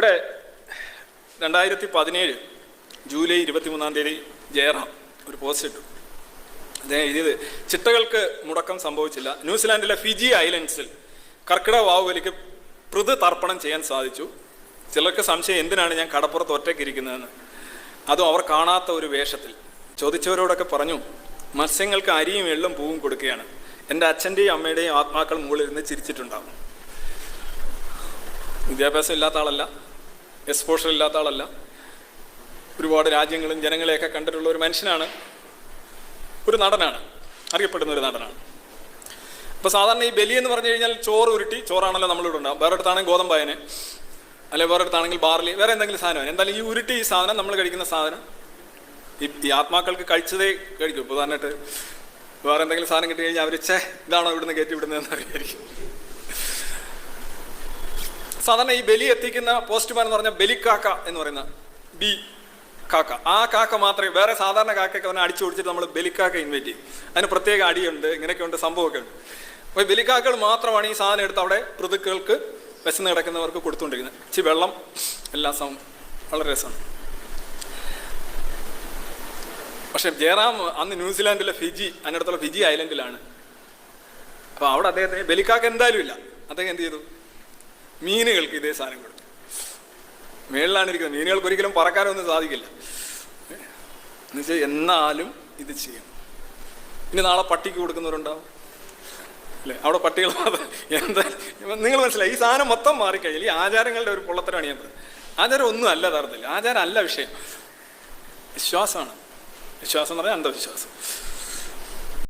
ഇവിടെ രണ്ടായിരത്തി പതിനേഴ് ജൂലൈ ഇരുപത്തിമൂന്നാം തീയതി ജയറാം ഒരു പോസ്റ്റ് ഇട്ടു. അദ്ദേഹം എഴുതിയത് ചിട്ടകൾക്ക് മുടക്കം സംഭവിച്ചില്ല. ന്യൂസിലാൻഡിലെ ഫിജി ഐലൻഡ്സിൽ കർക്കിടക വാവുവലിക്ക് പൃഥു തർപ്പണം ചെയ്യാൻ സാധിച്ചു. ചിലർക്ക് സംശയം എന്തിനാണ് ഞാൻ കടപ്പുറത്ത് ഒറ്റയ്ക്ക് ഇരിക്കുന്നതെന്ന്? അതും അവർ കാണാത്ത ഒരു വേഷത്തിൽ. ചോദിച്ചവരോടൊക്കെ പറഞ്ഞു മത്സ്യങ്ങൾക്ക് അരിയും എള്ളും പൂവും കൊടുക്കുകയാണ്. എന്റെ അച്ഛന്റെയും അമ്മയുടെയും ആത്മാക്കൾ മുകളിൽ നിന്ന് ചിരിച്ചിട്ടുണ്ടാകും വിദ്യാഭ്യാസം ഇല്ലാത്ത ആളല്ല. എക്സ്പോഷർ ഇല്ലാത്ത ആളല്ല. ഒരുപാട് രാജ്യങ്ങളും ജനങ്ങളെയൊക്കെ കണ്ടിട്ടുള്ള ഒരു മനുഷ്യനാണ്. ഒരു നടനാണ്. അറിയപ്പെടുന്ന ഒരു നടനാണ്. അപ്പോൾ സാധാരണ ഈ ബലി എന്ന് പറഞ്ഞു കഴിഞ്ഞാൽ ചോറ് ഉരുട്ടി ചോറാണല്ലോ നമ്മളിവിടെ ഉണ്ടാവും വേറെ അടുത്താണെങ്കിൽ ഗോതമ്പായന് അല്ലെ വേറെ അടുത്താണെങ്കിൽ ബാർലി വേറെ എന്തെങ്കിലും സാധനം. എന്തായാലും ഈ ഉരുട്ടി ഈ സാധനം നമ്മൾ കഴിക്കുന്ന സാധനം ഈ ആത്മാക്കൾക്ക് കഴിച്ചതേ കഴിക്കും. ഉദാഹരണമായിട്ട് വേറെ എന്തെങ്കിലും സാധനം കിട്ടി കഴിഞ്ഞാൽ അവർ ചേ ഇതാണോ ഇവിടുന്ന് കയറ്റി വിടുന്നതെന്ന് അറിയായിരിക്കും സാധാരണ ഈ ബലി എത്തിക്കുന്ന പോസ്റ്റ്മാൻ എന്ന് പറഞ്ഞാൽ ബലിക്കാക്ക എന്ന് പറയുന്ന ബി കാക്ക. ആ കാക്ക മാത്രമേ വേറെ സാധാരണ കാക്കയൊക്കെ അവനെ അടിച്ചു പിടിച്ചിട്ട് നമ്മൾ ബലിക്കാക്ക ഇൻവൈറ്റ് ചെയ്യും. അതിന് പ്രത്യേക അടിയുണ്ട് ഇങ്ങനെയൊക്കെ ഉണ്ട് സംഭവമൊക്കെ ഉണ്ട് അപ്പോൾ ബലിക്കാക്കൾ മാത്രമാണ് ഈ സാധനം എടുത്ത് അവിടെ ഋതുക്കൾക്ക് വിശന്ന് കിടക്കുന്നവർക്ക് കൊടുത്തുകൊണ്ടിരിക്കുന്നത്. ഇച്ചി വെള്ളം എല്ലാ സം വളരെ രസമാണ്. പക്ഷെ ജയറാം അന്ന് ന്യൂസിലാൻഡിലെ ഫിജി അതിനടുത്തുള്ള ഫിജി ഐലൻഡിലാണ്. അപ്പോൾ അവിടെ അദ്ദേഹത്തിന് ബലിക്കാക്ക എന്തായാലും ഇല്ല. അദ്ദേഹം എന്ത് ചെയ്തു? മീനുകൾക്ക് ഇതേ സാധനം കൊടുക്കും മേളിലാണ് ഇരിക്കുന്നത് മീനുകൾക്ക് ഒരിക്കലും പറക്കാനൊന്നും സാധിക്കില്ല. എന്നുവെച്ചാൽ എന്നാലും ഇത് ചെയ്യണം. ഇനി നാളെ പട്ടിക്ക് കൊടുക്കുന്നവരുണ്ടാവും. അല്ലേ? അവിടെ പട്ടികൾ എന്താ? നിങ്ങൾ മനസ്സിലായി? ഈ സാധനം മൊത്തം മാറിക്കഴിഞ്ഞാൽ ഈ ആചാരങ്ങളുടെ ഒരു പൊള്ളത്തരമാണ് ഞാൻ ആചാരം ഒന്നും അല്ല യഥാർത്ഥത്തിൽ. ആചാരം അല്ല വിഷയം. വിശ്വാസമാണ്. വിശ്വാസം എന്ന് പറഞ്ഞാൽ അന്ധവിശ്വാസം.